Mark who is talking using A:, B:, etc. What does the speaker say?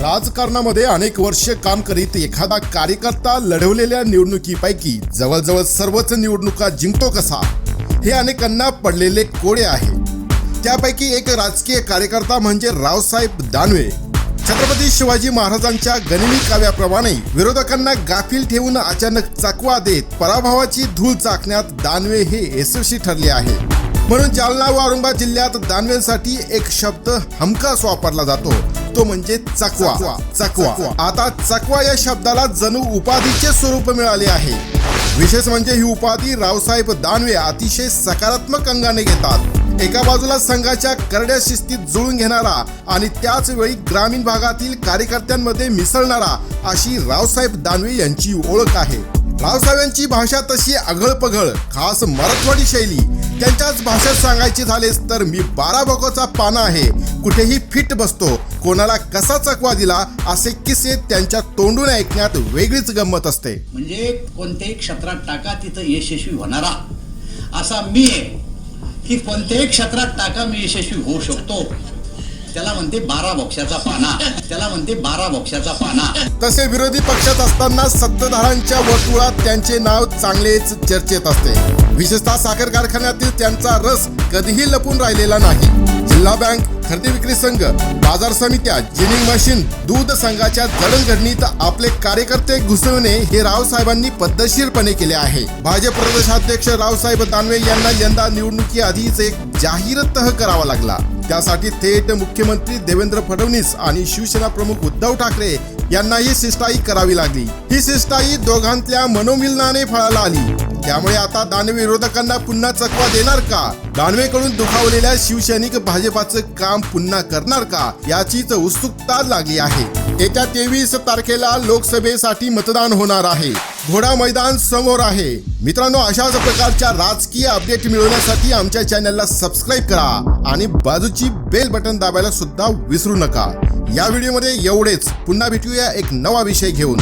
A: राजकारणामध्ये अनेक वर्ष काम करीत एखादा कार्यकर्ता लढवलेल्या निवडणुकीपैकी जवळजवळ सर्वच निवडणुका जिंकतो कसा? हे अनेकांना पडलेले कोडे आहे. त्यापैकी एक राजकीय कार्यकर्ता म्हणजे रावसाहेब दानवे. छत्रपती शिवाजी महाराजांच्या गनिमी काव्याप्रमाणे विरोधकांना गाफील ठेवून अचानक चकवा देत पराभवाची धूळ चाकण्यात दानवे हे यशस्वी ठरले आहे म्हणून जालना व औरंगाबाद जिल्ह्यात दानवेंसाठी एक शब्द हमखास वापरला जातो. तो म्हणजे चकवा. चकवा. आता चकवा या शब्दाला जणू उपाधीचे स्वरूप मिळाले आहे. विशेष म्हणजे ही उपाधी रावसाहेब दानवे अतिशय सकारात्मक अंगाने घेतात. एका बाजूला संघाच्या करड्या शिस्तीत जुळून घेणारा आणि त्याच वेळी ग्रामीण भागातील कार्यकर्त्यांमध्ये मिसळणारा अशी रावसाहेब दानवे यांची ओळख आहे. रावसाहेबांची भाषा तशी अघळपघळ खास मराठवाडी शैली त्यांच्याच भाषेत सांगायची झालेच तर मी बारा बकोचा पाना आहे. कुठेही फिट बसतो. कोणाला कसा चकवा दिला असे किस्से त्यांच्या तोंडून ऐकण्यात वेगळीच गंमत असते.
B: म्हणजे कोणत्याही क्षेत्रात टाका तिथं यशस्वी होणारा. असा मी आहे. की कोणत्याही क्षेत्रात टाका मी यशस्वी होऊ शकतो. त्याला म्हणते बारा बोक्षाचा पाना. त्याला म्हणते बारा बोक्षाचा पाना.
A: तसे विरोधी पक्षात असताना सत्ताधारांच्या वर्तुळात त्यांचे नाव चांगलेच चर्चेत असते. विशेषतः साखर कारखान्यातील त्यांचा रस कधीही लपून राहिलेला नाही. जिल्हा बँक खरेदी विक्री संघ बाजार समित्या जिनिंग मशीन दूध संघाच्या जडणघडणीत आपले कार्यकर्ते घुसवणे हे रावसाहेबांनी पद्धतशीरपणे केले आहे. भाजप प्रदेशाध्यक्ष रावसाहेब दानवे यांना यंदा निवडणुकी आधीच एक जाहीर तह करावा लागला. त्यासाठी थेट मुख्यमंत्री देवेंद्र फडणवीस आणि शिवसेना प्रमुख उद्धव ठाकरे यांनाही शिष्टाई करावी लागली. ही शिष्टाई दोघांतल्या मनोमिलनाने फळाला आली. त्यामुळे आता दानवे विरोधकांना पुन्हा चकवा देणार का? दानवेकडून दुखावलेल्या शिवसैनिक भाजपाचं काम पुन्हा करणार का? याचीच उत्सुकता लागली आहे. येत्या तेवीस तारखेला लोकसभेसाठी मतदान होणार आहे. घोडा मैदान समोर आहे. मित्रांनो अशाच प्रकारच्या राजकीय अपडेट मिळवण्यासाठी आमच्या चॅनलला सबस्क्राईब करा आणि बाजूची बेल बटन दाबायला सुद्धा विसरू नका. या व्हिडिओमध्ये एवढेच. पुन्हा भेटूया एक नवा विषय घेऊन.